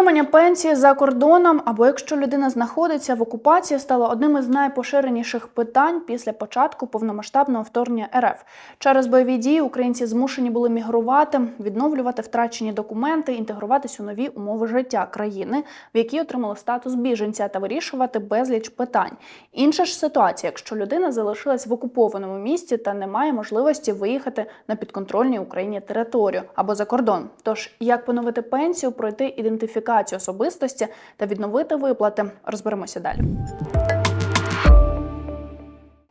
Отримання пенсії за кордоном або якщо людина знаходиться в окупації, стало одним із найпоширеніших питань після початку повномасштабного вторгнення РФ. Через бойові дії українці змушені були мігрувати, відновлювати втрачені документи, інтегруватись у нові умови життя країни, в якій отримали статус біженця, та вирішувати безліч питань. Інша ж ситуація, якщо людина залишилась в окупованому місті та не має можливості виїхати на підконтрольній Україні територію або за кордон. Тож як поновити пенсію, пройти ідентифікацію особистості та відновити виплати, розберемося далі.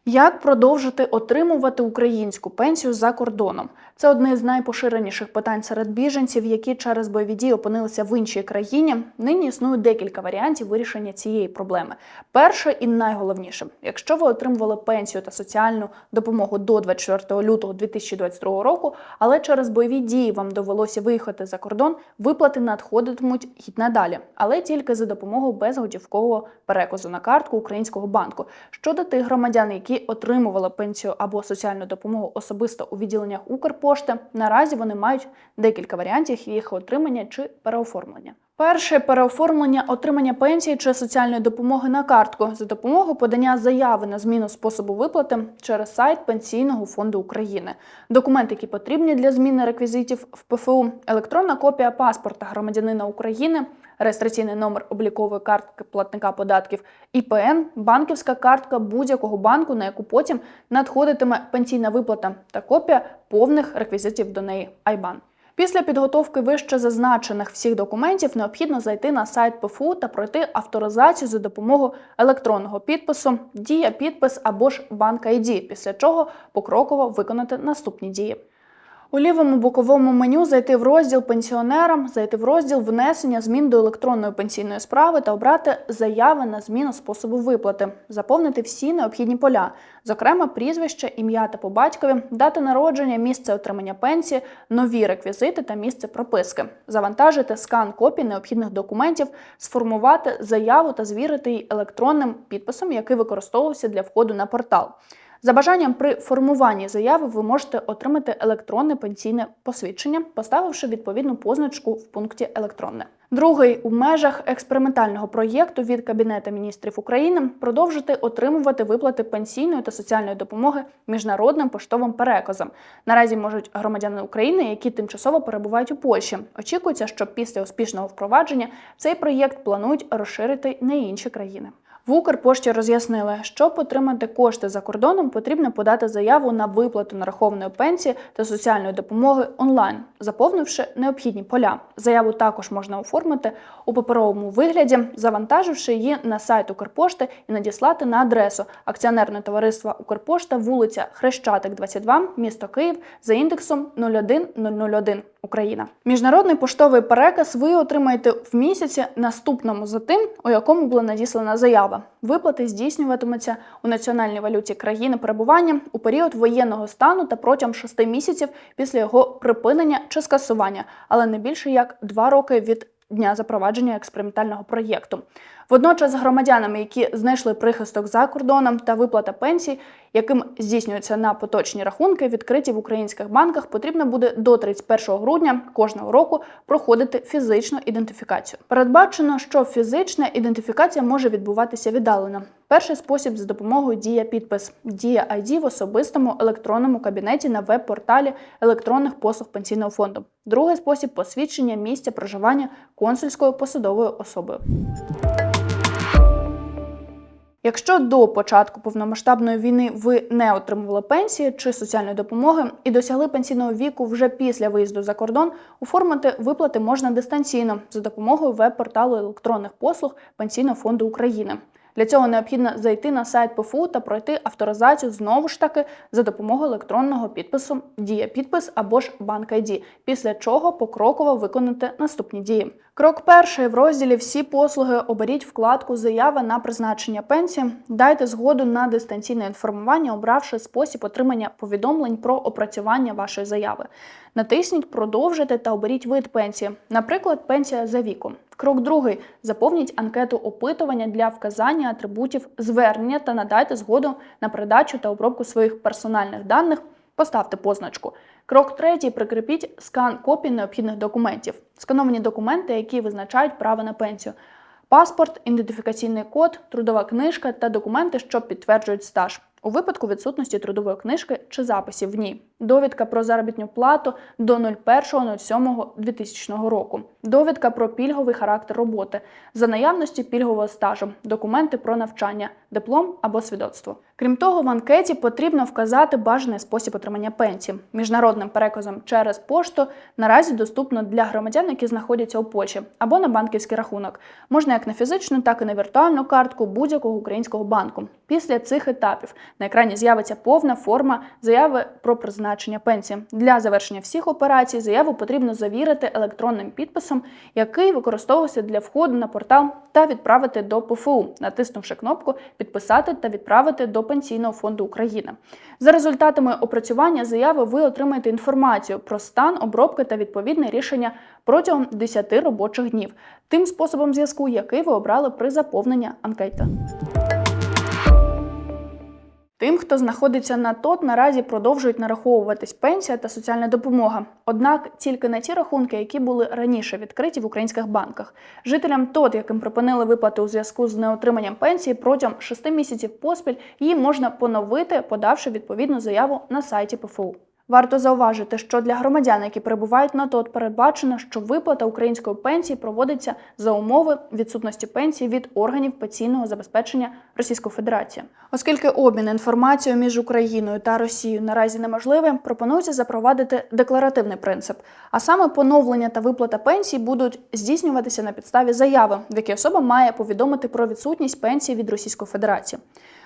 Як продовжити отримувати українську пенсію за кордоном? Це одне з найпоширеніших питань серед біженців, які через бойові дії опинилися в іншій країні. Нині існує декілька варіантів вирішення цієї проблеми. Перше і найголовніше, якщо ви отримували пенсію та соціальну допомогу до 24 лютого 2022 року, але через бойові дії вам довелося виїхати за кордон, виплати надходитимуть й надалі, але тільки за допомогою безготівкового переказу на картку українського банку. Щодо тих громадян, які отримували пенсію або соціальну допомогу особисто у відділеннях Укрпошти, наразі вони мають декілька варіантів їх отримання чи переоформлення. Перше переоформлення отримання пенсії чи соціальної допомоги на картку за допомогою подання заяви на зміну способу виплати через сайт Пенсійного фонду України. Документи, які потрібні для зміни реквізитів в ПФУ, електронна копія паспорта громадянина України, реєстраційний номер облікової картки платника податків, ІПН, банківська картка будь-якого банку, на яку потім надходитиме пенсійна виплата та копія повних реквізитів до неї IBAN. Після підготовки вище зазначених всіх документів необхідно зайти на сайт ПФУ та пройти авторизацію за допомогою електронного підпису, дія підпис або ж банк ID, після чого покроково виконати наступні дії. У лівому боковому меню зайти в розділ пенсіонерам, зайти в розділ внесення змін до електронної пенсійної справи та обрати заяви на зміну способу виплати, заповнити всі необхідні поля, зокрема прізвище, ім'я та по батькові, дата народження, місце отримання пенсії, нові реквізити та місце прописки, завантажити скан копій необхідних документів, сформувати заяву та звірити її електронним підписом, який використовувався для входу на портал. За бажанням при формуванні заяви ви можете отримати електронне пенсійне посвідчення, поставивши відповідну позначку в пункті електронне. Другий у межах експериментального проєкту від Кабінету міністрів України продовжити отримувати виплати пенсійної та соціальної допомоги міжнародним поштовим переказом. Наразі можуть громадяни України, які тимчасово перебувають у Польщі. Очікується, що після успішного впровадження цей проєкт планують розширити на інші країни. В Укрпошті роз'яснили, щоб отримати кошти за кордоном, потрібно подати заяву на виплату нарахованої пенсії та соціальної допомоги онлайн, заповнивши необхідні поля. Заяву також можна оформити у паперовому вигляді, завантаживши її на сайт Укрпошти і надіслати на адресу акціонерне товариство Укрпошта, вулиця Хрещатик, 22, місто Київ за індексом 01001. Україна. Міжнародний поштовий переказ ви отримаєте в місяці наступному за тим, у якому була надіслана заява. Виплати здійснюватимуться у національній валюті країни перебування у період воєнного стану та протягом шести місяців після його припинення чи скасування, але не більше як два роки від дня запровадження експериментального проєкту. Водночас громадянами, які знайшли прихисток за кордоном та виплата пенсій, яким здійснюються на поточні рахунки, відкриті в українських банках, потрібно буде до 31 грудня кожного року проходити фізичну ідентифікацію. Передбачено, що фізична ідентифікація може відбуватися віддалено. Перший спосіб за допомогою дія підпис дія ID в особистому електронному кабінеті на веб-порталі електронних послуг пенсійного фонду. Другий спосіб посвідчення місця проживання консульською посадовою особою. Якщо до початку повномасштабної війни ви не отримували пенсії чи соціальної допомоги і досягли пенсійного віку вже після виїзду за кордон, оформити виплати можна дистанційно за допомогою веб-порталу електронних послуг Пенсійного фонду України. Для цього необхідно зайти на сайт ПФУ та пройти авторизацію знову ж таки за допомогою електронного підпису Дія підпис або ж банк ID, після чого покроково виконати наступні дії. Крок перший в розділі Всі послуги оберіть вкладку Заява на призначення пенсії. Дайте згоду на дистанційне інформування, обравши спосіб отримання повідомлень про опрацювання вашої заяви. Натисніть Продовжити та оберіть вид пенсії, наприклад, пенсія за віком. Крок другий заповніть анкету опитування для вказання атрибутів звернення та надайте згоду на передачу та обробку своїх персональних даних Поставте позначку. Крок третій прикріпіть скан копій необхідних документів. Скановані документи, які визначають право на пенсію. Паспорт, ідентифікаційний код, трудова книжка та документи, що підтверджують стаж. У випадку відсутності трудової книжки чи записів в ній. Довідка про заробітну плату до 01.07.2000 року. Довідка про пільговий характер роботи. За наявності пільгового стажу. Документи про навчання, диплом або свідоцтво. Крім того, в анкеті потрібно вказати бажаний спосіб отримання пенсії. Міжнародним переказом через пошту наразі доступно для громадян, які знаходяться у Польщі, або на банківський рахунок. Можна як на фізичну, так і на віртуальну картку будь-якого українського банку. Після цих етапів на екрані з'явиться повна форма заяви про призначення пенсії. Для завершення всіх операцій заяву потрібно завірити електронним підписом, який використовується для входу на портал та відправити до ПФУ, натиснувши кнопку Підписати та відправити до Пенсійного фонду України. За результатами опрацювання заяви ви отримаєте інформацію про стан обробки та відповідне рішення протягом 10 робочих днів, тим способом зв'язку, який ви обрали при заповненні анкети. Тим, хто знаходиться на ТОТ, наразі продовжують нараховуватись пенсія та соціальна допомога. Однак тільки на ті рахунки, які були раніше відкриті в українських банках. Жителям ТОТ, яким припинили виплати у зв'язку з неотриманням пенсії, протягом 6 місяців поспіль її можна поновити, подавши відповідну заяву на сайті ПФУ. Варто зауважити, що для громадян, які перебувають на ТОТ, передбачено, що виплата української пенсії проводиться за умови відсутності пенсії від органів пенсійного забезпечення Російської Федерації. Оскільки обмін інформацією між Україною та Росією наразі неможливий, пропонується запровадити декларативний принцип. А саме поновлення та виплата пенсій будуть здійснюватися на підставі заяви, в якій особа має повідомити про відсутність пенсії від Російської Федерації.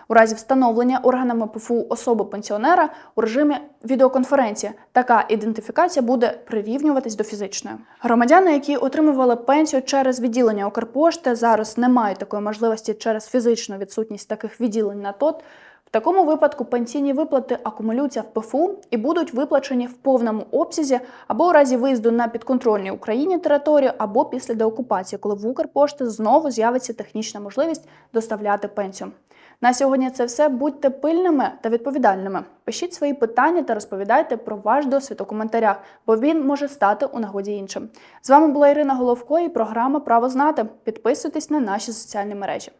У разі встановлення органами ПФУ особи пенсіонера у режимі відеоконференції така ідентифікація буде прирівнюватись до фізичної. Громадяни, які отримували пенсію через відділення Укрпошти, зараз не мають такої можливості через фізичну відсутність таких відділень на ТОТ. В такому випадку пенсійні виплати акумулюються в ПФУ і будуть виплачені в повному обсязі або у разі виїзду на підконтрольній Україні територію, або після деокупації, коли в Укрпошти знову з'явиться технічна можливість доставляти пенсію. На сьогодні це все. Будьте пильними та відповідальними. Пишіть свої питання та розповідайте про ваш досвід у коментарях, бо він може стати у нагоді іншим. З вами була Ірина Головко і програма Право знати. Підписуйтесь на наші соціальні мережі.